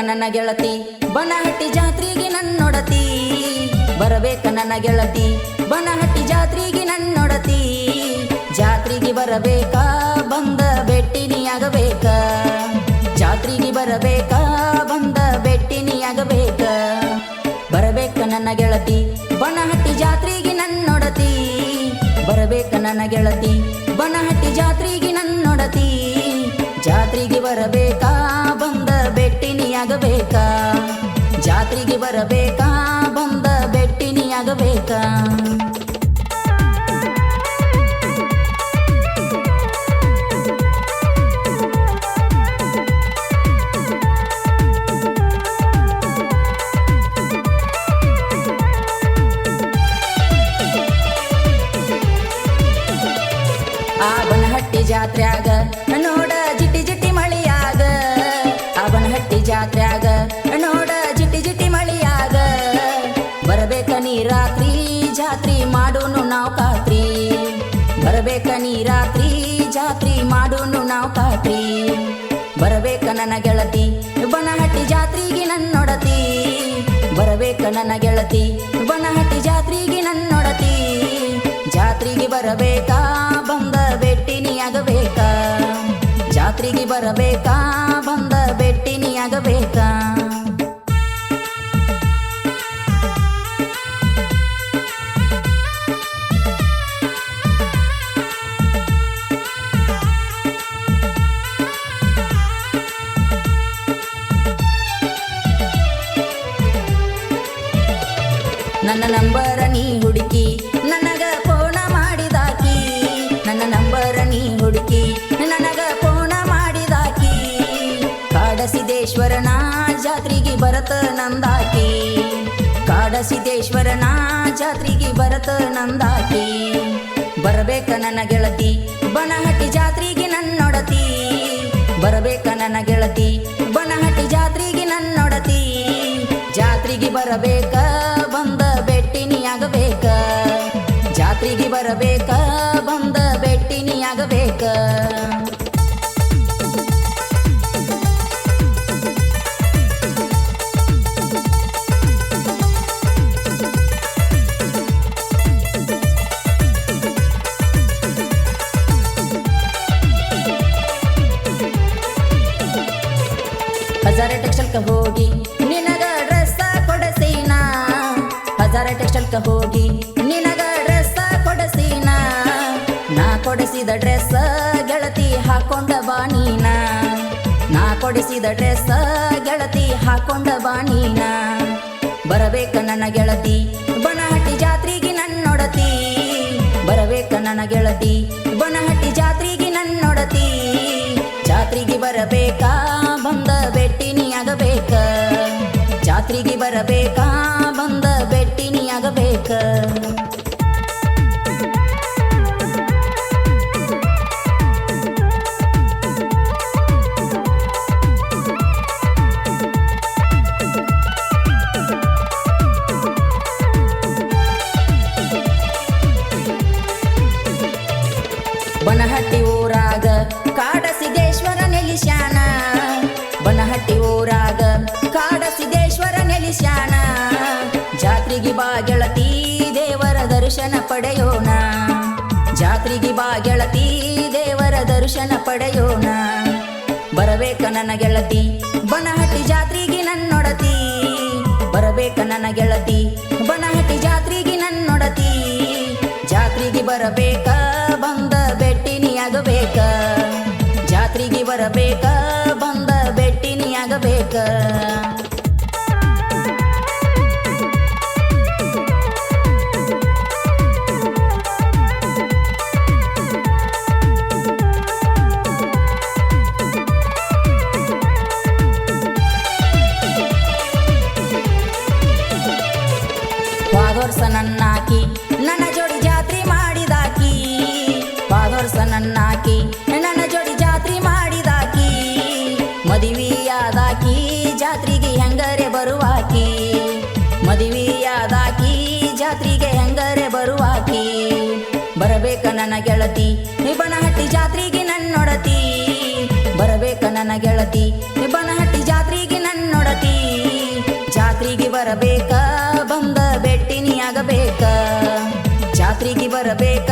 ನನ್ನ ಗೆಳತಿ? ಬನಹಟ್ಟಿ ಜಾತ್ರೆಗೆ ನನ್ನೊಡತಿ. ಬರಬೇಕ ನನ್ನ ಗೆಳತಿ? ಬನಹಟ್ಟಿ ಜಾತ್ರೆಗೆ ನನ್ನೊಡತಿ. ಜಾತ್ರೆಗೆ ಬರಬೇಕಾ? ಬಂದ ಬೆಟ್ಟಿನಿಯಾಗಬೇಕ ಜಾತ್ರೆಗೆ ಬರಬೇಕಾ? ಬಂದ ಬೆಟ್ಟಿನಿಯಾಗಬೇಕ ಬರಬೇಕ ನನ್ನ ಗೆಳತಿ? ಬನಹಟ್ಟಿ ಜಾತ್ರೆಗೆ ನನ್ನೊಡತಿ. ಬರಬೇಕ ನನ್ನ ಗೆಳತಿ? ಬನಹಟ್ಟಿ ಜಾತ್ರೆಗೆ ನನ್ನೊಡತಿ. ಜಾತ್ರೆಗೆ ಬರಬೇಕಾ? ಬೆಟ್ಟಿನಿಯಾಗಬೇಕಾ ಜಾತ್ರೆಗೆ ಬರಬೇಕಾ? ಬಂದ ಬೆಟ್ಟಿನಿಯಾಗಬೇಕಾ ಆ ಜಾತ್ರಿ ಮಾಡೋನು ನಾವು ಕಾತ್ರಿ ಬರಬೇಕ ನೀ ರಾತ್ರಿ, ಜಾತ್ರಿ ಮಾಡೋನು ನಾವು ಕಾತ್ರಿ ಬರಬೇಕ ನನ್ನ ಗೆಳತಿ, ಬನಹಟ್ಟಿ ಜಾತ್ರೆಗೆ ನನ್ನೊಡತಿ. ಬರಬೇಕ ನನ್ನ ಗೆಳತಿ, ಬನಹಟ್ಟಿ ಜಾತ್ರೆಗೆ ನನ್ನೊಡತಿ. ಜಾತ್ರೆಗೆ ಬರಬೇಕಾ, ಬಂದ ಬೆಟ್ಟಿನಿಯಾಗಬೇಕಾ ಜಾತ್ರೆಗೆ ಬರಬೇಕಾ, ಬಂದ ಬೆಟ್ಟಿನಿಯಾಗಬೇಕಾ ನನ್ನ ನಂಬರ ನೀ ಹುಡುಕಿ, ನನಗ ಫೋನ ಮಾಡಿದಾಕಿ. ನನ್ನ ನಂಬರ ನೀ ಹುಡುಕಿ, ನನಗ ಫೋನ ಮಾಡಿದಾಕಿ. ಕಾಡಸಿದೇಶ್ವರನ ಜಾತ್ರೆಗೆ ಬರತ ನಂದಾಕಿ. ಕಾಡಸಿದೇಶ್ವರನ ಜಾತ್ರೆಗೆ ಬರತ ನಂದಾಕಿ. ಬರಬೇಕ ನನ್ನ ಗೆಳತಿ, ಬನಹಟ್ಟಿ ಜಾತ್ರೆಗೆ ನನ್ನೊಡತಿ. ಬರಬೇಕ ನನ್ನ ಗೆಳತಿ, ಬನಹಟ್ಟಿ ಜಾತ್ರೆಗೆ ನನ್ನೊಡತಿ. ಜಾತ್ರೆಗೆ ಬರಬೇಕ ಬಂದ ಜಾತ್ರೆಗೆ ಬರಬೇಕ? ಬಂದ ಬೆಟ್ಟಿನಿಯಾಗಬೇಕ? ಹಜಾರ ಟೆಕ್ಸ್ಟೈಲ್ಕ ಹೋಗಿ ನಿನಗ ಡ್ರೆಸ್ ಕೊಡಸೀನಾ? ಹಜಾರ ಟೆಕ್ಸ್ಟೈಲ್ಕ ಹೋಗಿ ನಾ ಕೊಡಿಸಿದ ಡ್ರೆಸ್ ಗೆಳತಿ ಹಾಕೊಂಡ ಬಾಣಿನ. ಬರಬೇಕ ನನ್ನ ಗೆಳತಿ, ಬನಹಟ್ಟಿ ಜಾತ್ರೆಗೆ ನನ್ನೊಡತಿ. ಬರಬೇಕ ನನ್ನ ಗೆಳತಿ, ಬನಹಟ್ಟಿ ಜಾತ್ರೆಗೆ ನನ್ನೊಡತಿ. ಜಾತ್ರೆಗೆ ಬರಬೇಕಾ, ಬಂದ ಬೆಟ್ಟಿನಿಯಾಗಬೇಕ. ಜಾತ್ರೆಗೆ ಬರಬೇಕಾ ಬನಹಟ್ಟಿ ಊರಾಗ ಕಾಡಸಿದ್ದೇಶ್ವರ ನೆಲಿಶಾನ ಬನಹಟ್ಟಿ ಊರಾಗ ಕಾಡಸಿದ್ದೇಶ್ವರ ನೆಲಿಶ್ಯಾನ ಜಾತ್ರೆಗೆ ಬಾ ಗೆಳತಿ ದೇವರ ದರ್ಶನ ಪಡೆಯೋಣ. ಜಾತ್ರೆಗೆ ಬಾ ಗೆಳತಿ ದೇವರ ದರ್ಶನ ಪಡೆಯೋಣ. ಬರಬೇಕ ನನ್ನ ಗೆಳತಿ, ಬನಹಟ್ಟಿ ಜಾತ್ರೆಗೆ ನನ್ನೊಡತಿ. ಬರಬೇಕ ನನ್ನ ಗೆಳತಿ, ಬನಹಟ್ಟಿ ಜಾತ್ರೆಗೆ ನನ್ನೊಡತಿ. ಜಾತ್ರೆಗೆ ಬರಬೇಕ ಬೆಟ್ಟಿನಿಯಾಗಬೇಕ ಜಾತ್ರೆಗೆ ಬರಬೇಕ? ಬಂದ ಬೆಟ್ಟಿನಿಯಾಗಬೇಕ ಗೆಳತಿ ನಿಬಣಹಟ್ಟಿ ಜಾತ್ರೆಗೆ ನನ್ನೊಡತಿ. ಬರಬೇಕ ನನ್ನ ಗೆಳತಿ ನಿಬಣಹಟ್ಟಿ ಜಾತ್ರೆಗೆ ನನ್ನೊಡತಿ. ಜಾತ್ರೆಗೆ ಬರಬೇಕ, ಬಂದ ಬೆಟ್ಟಿನಿ ಆಗಬೇಕ ಜಾತ್ರೆಗೆ ಬರಬೇಕ,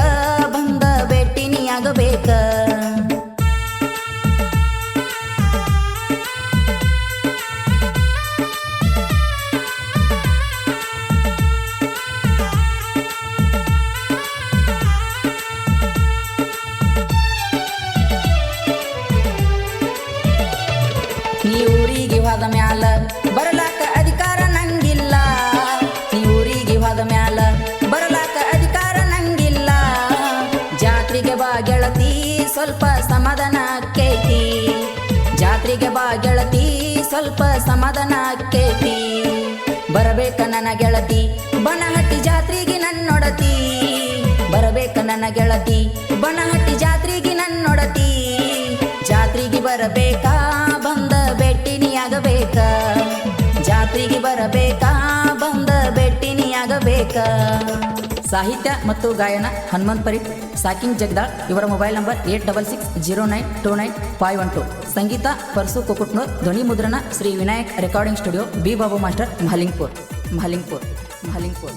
ಬಂದ ಬೆಟ್ಟಿನಿ ಮ್ಯಾಲ ಬರಲಾಕ ಅಧಿಕಾರ ನಂಗಿಲ್ಲ. ನೀ ಊರಿಗೆ ಹೋದ ಮ್ಯಾಲ ಬರಲಾಕ ಅಧಿಕಾರ ನಂಗಿಲ್ಲ. ಜಾತ್ರೆಗೆ ಬಾ ಗೆಳತಿ, ಸ್ವಲ್ಪ ಸಮಾಧಾನ ಆಕ್ಕೈತಿ. ಜಾತ್ರೆಗೆ ಬಾ ಗೆಳತಿ, ಸ್ವಲ್ಪ ಸಮಾಧಾನ ಆಕ್ಕೈತಿ. ಬರಬೇಕ ನನ್ನ ಗೆಳತಿ, ಬನಹಟ್ಟಿ ಜಾತ್ರೆಗೆ ನನ್ನೊಡತಿ. ಬರಬೇಕ ನನ್ನ ಗೆಳತಿ, ಬನಹಟ್ಟಿ ಜಾತ್ರೆಗೆ ನನ್ನೊಡತಿ. ಜಾತ್ರೆಗೆ ಬರಬೇಕಾ ಸಾಹಿತ್ಯ ಮತ್ತು ಗಾಯನ ಹನುಮಂತ್ ಪರೀಟ್ ಸಾಕಿಂಗ್ ಜಗದಾಳ್, ಇವರ mobile number eight double six zero nine two nine five one two. ಸಂಗೀತ, ಪರ್ಸು ಕುಕುಟ್ನೂರ್, ಧ್ವನಿ ಮುದ್ರಣ, Shri Vinayak recording studio, B Babu master, Mahalingpur Mahalingpur Mahalingpur.